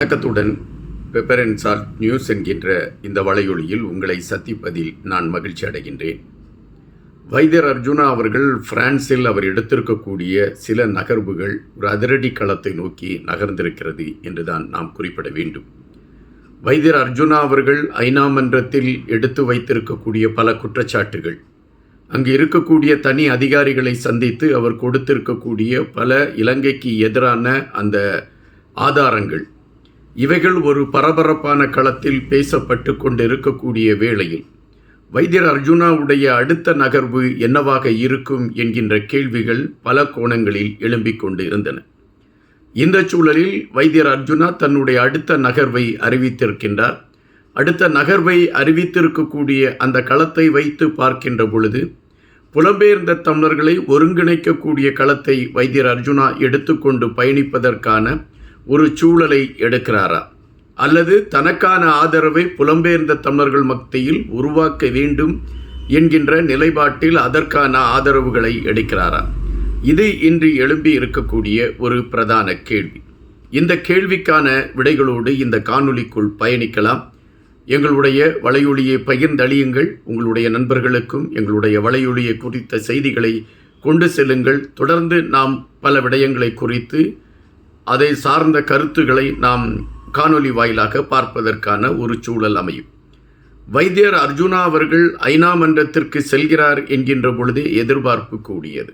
வணக்கத்துடன் pepper and salt news என்கின்ற இந்த வலையொலியில் உங்களை சந்திப்பதில் நான் மகிழ்ச்சி அடைகின்றேன். வைத்தியர் அர்ஜுனா அவர்கள் பிரான்சில் அவர் எடுத்திருக்கக்கூடிய சில நகர்வுகள் ஒரு அதிரடி களத்தை நோக்கி நகர்ந்திருக்கிறது என்றுதான் நாம் குறிப்பிட வேண்டும். வைத்தியர் அர்ஜுனா அவர்கள் ஐநா மன்றத்தில் எடுத்து வைத்திருக்கக்கூடிய பல குற்றச்சாட்டுகள் அங்கு இருக்கக்கூடிய தனி அதிகாரிகளை சந்தித்து அவர் கொடுத்திருக்கக்கூடிய பல இலங்கைக்கு எதிரான அந்த ஆதாரங்கள் இவைகள் ஒரு பரபரப்பான களத்தில் பேசப்பட்டு கொண்டிருக்கக்கூடிய வேளையில் வைத்தியர் அர்ஜுனாவுடைய அடுத்த நகர்வு என்னவாக இருக்கும் என்கின்ற கேள்விகள் பல கோணங்களில் எழும்பிக் கொண்டு இருந்தன இந்த சூழலில் வைத்தியர் அர்ஜுனா தன்னுடைய அடுத்த நகர்வை அறிவித்திருக்கின்றார். அடுத்த நகர்வை அறிவித்திருக்கக்கூடிய அந்த களத்தை வைத்து பார்க்கின்ற பொழுது புலம்பெயர்ந்த தமிழர்களை ஒருங்கிணைக்கக்கூடிய களத்தை வைத்தியர் அர்ஜுனா எடுத்துக்கொண்டு பயணிப்பதற்கான ஒரு சூழலை எடுக்கிறாரா? அல்லது தனக்கான ஆதரவை புலம்பெயர்ந்த தமிழர்கள் மத்தியில் உருவாக்க வேண்டும் என்கின்ற நிலைப்பாட்டில் அதற்கான ஆதரவுகளை எடுக்கிறாரா? இது இன்று எழும்பி இருக்கக்கூடிய ஒரு பிரதான கேள்வி. இந்த கேள்விக்கான விடைகளோடு இந்த காணொலிக்குள் பயணிக்கலாம். எங்களுடைய வலையொலியை பகிர்ந்தளியுங்கள். உங்களுடைய நண்பர்களுக்கும் எங்களுடைய வலையொலியை குறித்த செய்திகளை கொண்டு செல்லுங்கள். தொடர்ந்து நாம் பல விடயங்களை குறித்து அதை சார்ந்த கருத்துக்களை நாம் காணொலி வாயிலாக பார்ப்பதற்கான ஒரு சூழல் அமையும். வைத்தியர் அர்ஜுனா அவர்கள் ஐநா மன்றத்திற்கு செல்கிறார் என்கின்ற பொழுது எதிர்பார்ப்பு கூடியது.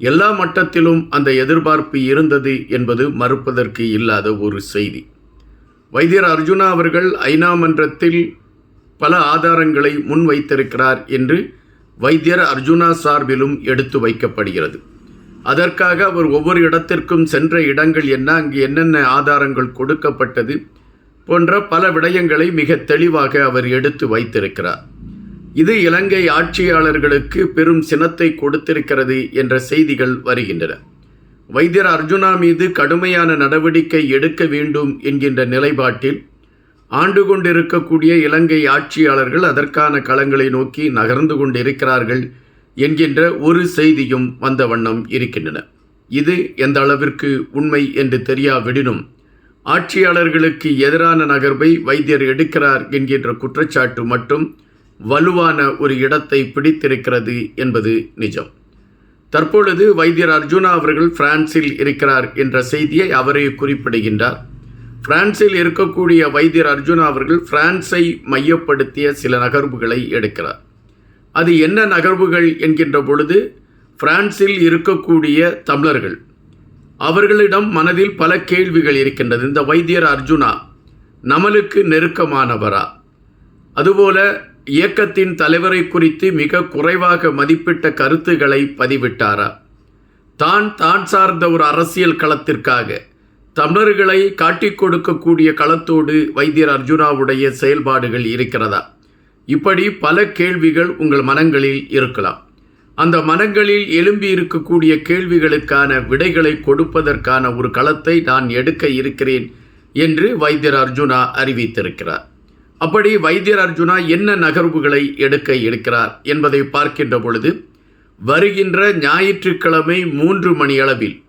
எல்லா மட்டத்திலும் அந்த எதிர்பார்ப்பு இருந்தது என்பது மறுப்பதற்கு இல்லாத ஒரு செய்தி. வைத்தியர் அர்ஜுனா அவர்கள் ஐநா மன்றத்தில் பல ஆதாரங்களை முன்வைத்திருக்கிறார் என்று வைத்தியர் அர்ஜுனா சார்பிலும் எடுத்து வைக்கப்படுகிறது. அதற்காக அவர் ஒவ்வொரு இடத்திற்கும் சென்ற இடங்கள் என்ன அங்கு என்னென்ன ஆதாரங்கள் கொடுக்கப்பட்டது போன்ற பல விடயங்களை மிக தெளிவாக அவர் எடுத்து வைத்திருக்கிறார். இது இலங்கை ஆட்சியாளர்களுக்கு பெரும் சினத்தை கொடுத்திருக்கிறது என்ற செய்திகள் வருகின்றன. வைத்தியர் அர்ஜுனா மீது கடுமையான நடவடிக்கை எடுக்க வேண்டும் என்கின்ற நிலைப்பாட்டில் ஆண்டு கொண்டிருக்கக்கூடிய இலங்கை ஆட்சியாளர்கள் அதற்கான களங்களை நோக்கி நகர்ந்து கொண்டிருக்கிறார்கள் என்கின்ற ஒரு செய்தியும் வந்த வண்ணம் இருக்கின்றன. இது எந்த அளவிற்கு உண்மை என்று தெரியாவிடினும் ஆட்சியாளர்களுக்கு எதிரான நகர்வை வைத்தியர் எடுக்கிறார் என்கின்ற குற்றச்சாட்டு மட்டும் வலுவான ஒரு இடத்தை பிடித்திருக்கிறது என்பது நிஜம். தற்பொழுது வைத்தியர் அர்ஜுனா அவர்கள் பிரான்சில் இருக்கிறார் என்ற செய்தியை அவரே குறிப்பிடுகின்றார். பிரான்சில் இருக்கக்கூடிய வைத்தியர் அர்ஜுனா அவர்கள் பிரான்ஸை மையப்படுத்திய சில நகர்வுகளை எடுக்கிறார். அது என்ன நகர்வுகள் என்கின்ற பொழுது பிரான்சில் இருக்கக்கூடிய தமிழர்கள். அவர்களிடம் மனதில் பல கேள்விகள் இருக்கின்றது. இந்த வைத்தியர் அர்ஜுனா நமலுக்கு நெருக்கமானவரா? அதுபோல இயக்கத்தின் தலைவரை குறித்து மிக குறைவாக மதிப்பிட்ட கருத்துக்களை பதிவிட்டாரா? தான் தான் சார்ந்த ஒரு அரசியல் களத்திற்காக தமிழர்களை காட்டிக் கொடுக்கக்கூடிய களத்தோடு வைத்தியர் அர்ஜுனாவுடைய செயல்பாடுகள் இருக்கிறதா? இப்படி பல கேள்விகள் உங்கள் மனங்களில் இருக்கலாம். அந்த மனங்களில் எழும்பி இருக்கக்கூடிய கேள்விகளுக்கான விடைகளை கொடுப்பதற்கான ஒரு களத்தை நான் எடுக்க இருக்கிறேன் என்று வைத்தியர் அர்ஜுனா அறிவித்திருக்கிறார். அப்படி வைத்தியர் அர்ஜுனா என்ன நகர்வுகளை எடுக்க இருக்கிறார் என்பதை பார்க்கின்ற பொழுது வருகின்ற ஞாயிற்றுக்கிழமை மூன்று மணியளவில்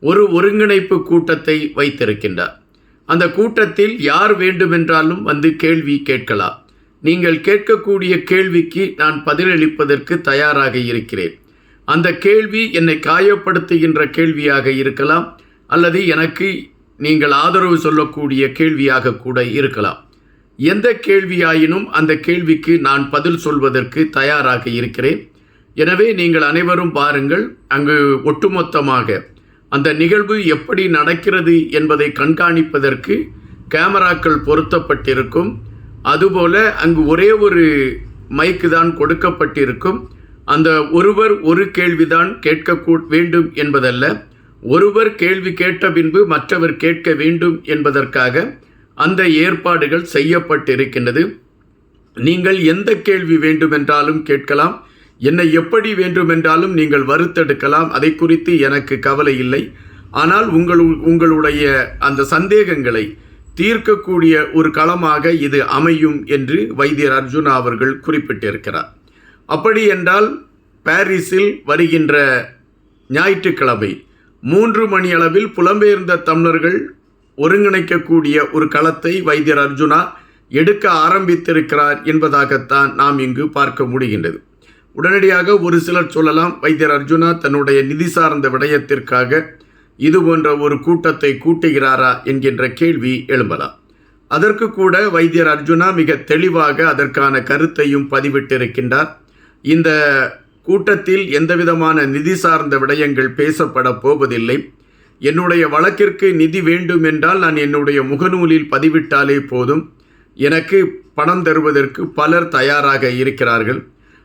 ஒரு ஒருங்கிணைப்பு கூட்டத்தை வைத்திருக்கின்றார். அந்த கூட்டத்தில் யார் வேண்டுமென்றாலும் வந்து கேள்வி கேட்கலாம். நீங்கள் கேட்கக்கூடிய கேள்விக்கு நான் பதிலளிப்பதற்கு தயாராக இருக்கிறேன். அந்த கேள்வி என்னை காயப்படுத்துகின்ற கேள்வியாக இருக்கலாம் அல்லது எனக்கு நீங்கள் ஆதரவு சொல்லக்கூடிய கேள்வியாக கூட இருக்கலாம். எந்த கேள்வியாயினும் அந்த கேள்விக்கு நான் பதில் சொல்வதற்கு தயாராக இருக்கிறேன். எனவே நீங்கள் அனைவரும் பாருங்கள் அங்கு ஒட்டுமொத்தமாக அந்த நிகழ்வு எப்படி நடக்கிறது என்பதை கண்காணிப்பதற்கு கேமராக்கள் பொருத்தப்பட்டிருக்கும். அதுபோல் அங்கு ஒரே ஒரு மைக்கு தான் கொடுக்கப்பட்டிருக்கும். அந்த ஒருவர் ஒரு கேள்விதான் கேட்க வேண்டும் என்பதல்ல. ஒருவர் கேள்வி கேட்ட பின்பு மற்றவர் கேட்க வேண்டும் என்பதற்காக அந்த ஏற்பாடுகள் செய்யப்பட்டிருக்கின்றது. நீங்கள் எந்த கேள்வி வேண்டுமென்றாலும் கேட்கலாம். என்னை எப்படி வேண்டுமென்றாலும் நீங்கள் வறுத்தெடுக்கலாம். அதை குறித்து எனக்கு கவலை இல்லை. ஆனால் உங்கள் உங்களுடைய அந்த சந்தேகங்களை தீர்க்கக்கூடிய ஒரு களமாக இது அமையும் என்று வைத்தியர் அர்ஜுனா அவர்கள் குறிப்பிட்டிருக்கிறார். அப்படி என்றால் பாரிஸில் வருகின்ற ஞாயிற்றுக்கிழமை மூன்று மணி அளவில் புலம்பெயர்ந்த தமிழர்கள் ஒருங்கிணைக்கக்கூடிய ஒரு களத்தை வைத்தியர் அர்ஜுனா எடுக்க ஆரம்பித்திருக்கிறார் என்பதாகத்தான் நாம் இங்கு பார்க்க முடிகின்றது. உடனடியாக ஒரு சிலர் சொல்லலாம் வைத்தியர் அர்ஜுனா தன்னுடைய நிதி சார்ந்த விடயத்திற்காக இது போன்ற ஒரு கூட்டத்தை கூட்டுகிறாரா என்கின்ற கேள்வி எழும்பலாம். அதற்கு கூட வைத்தியர் அர்ஜுனா மிக தெளிவாக அதற்கான கருத்தையும் பதிவிட்டிருக்கின்றார். இந்த கூட்டத்தில் எந்தவிதமான நிதி சார்ந்த விடயங்கள் பேசப்பட போவதில்லை. என்னுடைய வழக்கிற்கு நிதி வேண்டும் என்றால் நான் என்னுடைய முகநூலில் பதிவிட்டாலே போதும். எனக்கு பணம் தருவதற்கு பலர் தயாராக இருக்கிறார்கள்.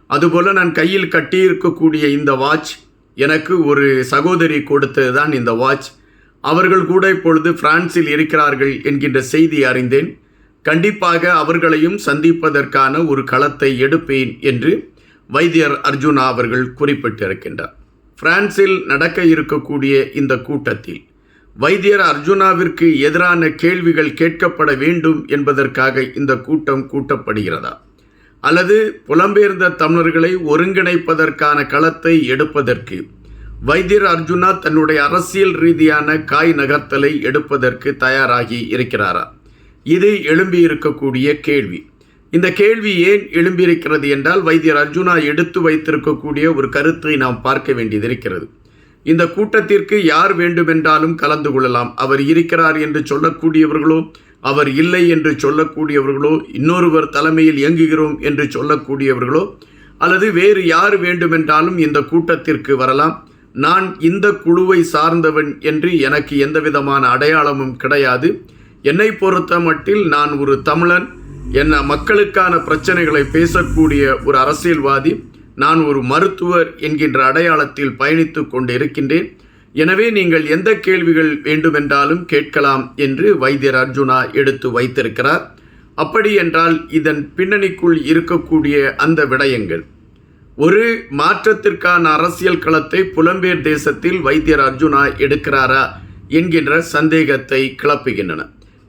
அதுபோல் நான் கையில் கட்டியிருக்கக்கூடிய இந்த வாட்ச் எனக்கு ஒரு சகோதரி கொடுத்தது தான் இந்த வாட்ச். அவர்கள் கூட இப்பொழுது பிரான்சில் இருக்கிறார்கள் என்கின்ற செய்தி அறிந்தேன். கண்டிப்பாக அவர்களையும் சந்திப்பதற்கான ஒரு களத்தை எடுப்பேன் என்று வைத்தியர் அர்ஜுனா அவர்கள் குறிப்பிட்டிருக்கின்றார். பிரான்சில் நடக்க இருக்கக்கூடிய இந்த கூட்டத்தில் வைத்தியர் அர்ஜுனாவிற்கு எதிரான கேள்விகள் கேட்கப்பட வேண்டும் என்பதற்காக இந்த கூட்டம் கூட்டப்படுகிறதா? அல்லது புலம்பெயர்ந்த தமிழர்களை ஒருங்கிணைப்பதற்கான களத்தை எடுப்பதற்கு. வைத்தியர் அர்ஜுனா தன்னுடைய அரசியல் ரீதியான காய் நகர்த்தலை எடுப்பதற்கு தயாராகி இருக்கிறாரா? இது எழும்பியிருக்கக்கூடிய கேள்வி. இந்த கேள்வி ஏன் எழும்பியிருக்கிறது என்றால் வைத்தியர் அர்ஜுனா எடுத்து வைத்திருக்கக்கூடிய ஒரு கருத்தை நாம் பார்க்க வேண்டியது இருக்கிறது. இந்த கூட்டத்திற்கு யார் வேண்டுமென்றாலும் கலந்து கொள்ளலாம். அவர் இருக்கிறார் என்று சொல்லக்கூடியவர்களோ அவர் இல்லை என்று சொல்லக்கூடியவர்களோ இன்னொருவர் தலைமையில் இயங்குகிறோம் என்று சொல்லக்கூடியவர்களோ அல்லது வேறு யார் வேண்டுமென்றாலும் இந்த கூட்டத்திற்கு வரலாம். நான் இந்த குழுவை சார்ந்தவன் என்று எனக்கு எந்தவிதமான அடையாளமும் கிடையாது. என்னை பொறுத்த மட்டில் நான் ஒரு தமிழன். என்ன மக்களுக்கான பிரச்சனைகளை பேசக்கூடிய ஒரு அரசியல்வாதி. நான் ஒரு மருத்துவர் என்கின்ற அடையாளத்தில் பயணித்து கொண்டு இருக்கின்றேன் எனவே நீங்கள் எந்த கேள்விகள் வேண்டுமென்றாலும் கேட்கலாம் என்று வைத்தியர் அர்ஜுனா எடுத்து வைத்திருக்கிறார். அப்படி என்றால் இதன் பின்னணிக்குள் இருக்கக்கூடிய அந்த விடயங்கள். ஒரு மாற்றத்திற்கான அரசியல் களத்தை புலம்பெயர் தேசத்தில் வைத்தியர் அர்ஜுனா எடுக்கிறாரா என்கின்ற சந்தேகத்தை கிளப்புகின்றன.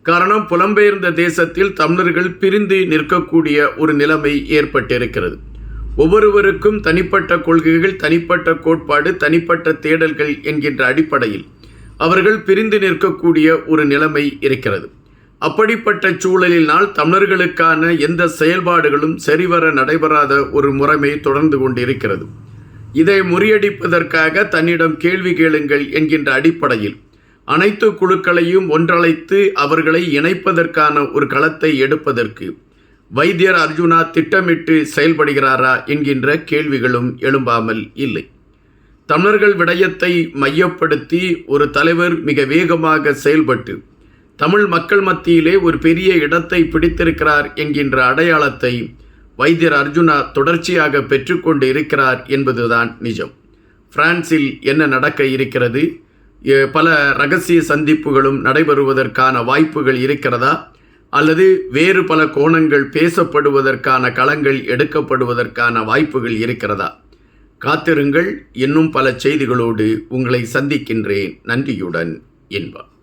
காரணம் புலம்பெயர்ந்த தேசத்தில் தமிழர்கள் பிரிந்து நிற்கக்கூடிய ஒரு நிலைமை ஏற்பட்டிருக்கிறது. ஒவ்வொருவருக்கும் தனிப்பட்ட கொள்கைகள் தனிப்பட்ட கோட்பாடு தனிப்பட்ட தேடல்கள் என்கின்ற அடிப்படையில் அவர்கள் பிரிந்து நிற்கக்கூடிய ஒரு நிலைமை இருக்கிறது. அப்படிப்பட்ட சூழலினால் தமிழர்களுக்கான எந்த செயல்பாடுகளும் சரிவர நடைபெறாத ஒரு முறைமை தொடர்ந்து கொண்டிருக்கிறது. இதை முறியடிப்பதற்காக தன்னிடம் கேள்வி கேளுங்கள் என்கின்ற அடிப்படையில் அனைத்து குழுக்களையும் ஒன்றழைத்து அவர்களை இணைப்பதற்கான ஒரு களத்தை எடுப்பதற்கு வைத்தியர் அர்ஜுனா திட்டமிட்டு செயல்படுகிறாரா என்கின்ற கேள்விகளும் எழும்பாமல் இல்லை. தமிழர்கள் விடயத்தை மையப்படுத்தி ஒரு தலைவர் மிக வேகமாக செயல்பட்டு தமிழ் மக்கள் மத்தியிலே ஒரு பெரிய இடத்தை பிடித்திருக்கிறார் என்கின்ற அடையாளத்தை வைத்தியர் அர்ஜுனா தொடர்ச்சியாக பெற்றுக்கொண்டு இருக்கிறார் என்பதுதான் நிஜம். பிரான்சில் என்ன நடக்க இருக்கிறது? பல ரகசிய சந்திப்புகளும் நடைபெறுவதற்கான வாய்ப்புகள் இருக்கிறதா? அல்லது வேறு பல கோணங்கள் பேசப்படுவதற்கான களங்கள் எடுக்கப்படுவதற்கான வாய்ப்புகள் இருக்கிறதா? காத்திருங்கள். இன்னும் பல செய்திகளோடு உங்களை சந்திக்கின்றேன். நன்றியுடன் என்பார்